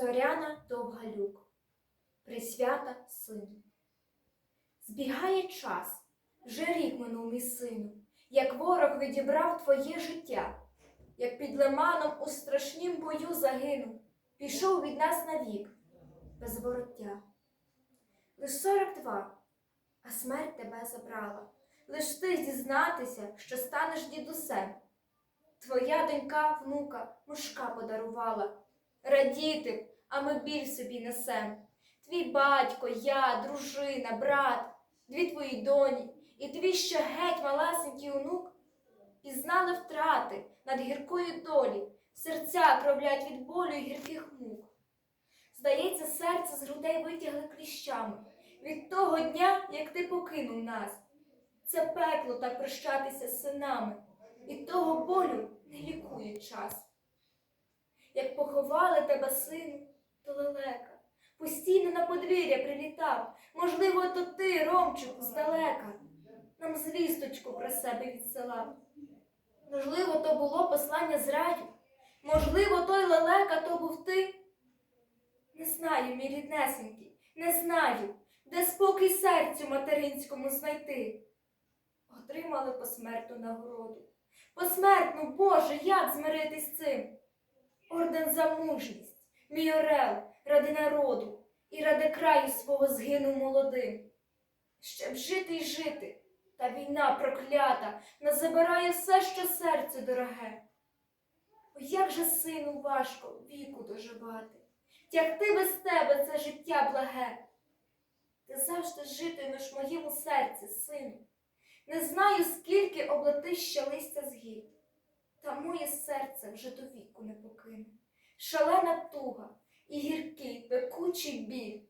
Зоряна Довгалюк, присвята сину. Збігає час, вже рік минув мій сину, як ворог відібрав твоє життя, як під лиманом у страшнім бою загинув, пішов від нас навік, без вороття. Лиш сорок два, а смерть тебе забрала. Лиш ти зізнатися, що станеш дідусем. Твоя донька, внука, мушка подарувала. Радіти, а ми біль собі несем. Твій батько, я, дружина, брат, дві твої доні і твій ще геть малесенький онук пізнали втрати над гіркою долі, серця кровлять від болю й гірких мук. Здається, серце з грудей витягли кліщами від того дня, як ти покинув нас. Це пекло так прощатися з синами, і того болю не лікує час. Як тебе, сину, то лелека, постійно на подвір'я прилітав. Можливо, то ти, Ромчику, здалека, нам звісточку про себе відсилав. Можливо, то було послання з раю, можливо, той лелека то був ти. Не знаю, мій ріднесенький, не знаю, де спокій серцю материнському знайти. Отримали посмертну нагороду. Посмертну, Боже, як змиритись з цим? Орден за мужність, мій орел, ради народу і ради краю свого згинув молодим. Ще б жити й жити, та війна проклята нас забирає все, що серце дороге. О, як же, сину, важко віку доживати, тягти без тебе це життя благе. Ти завжди житимеш в моєму серці, сину. Не знаю, скільки облети ще листя з гіль, та моє серце вже до віку не покине. Шалена туга і гіркий, пекучий біль.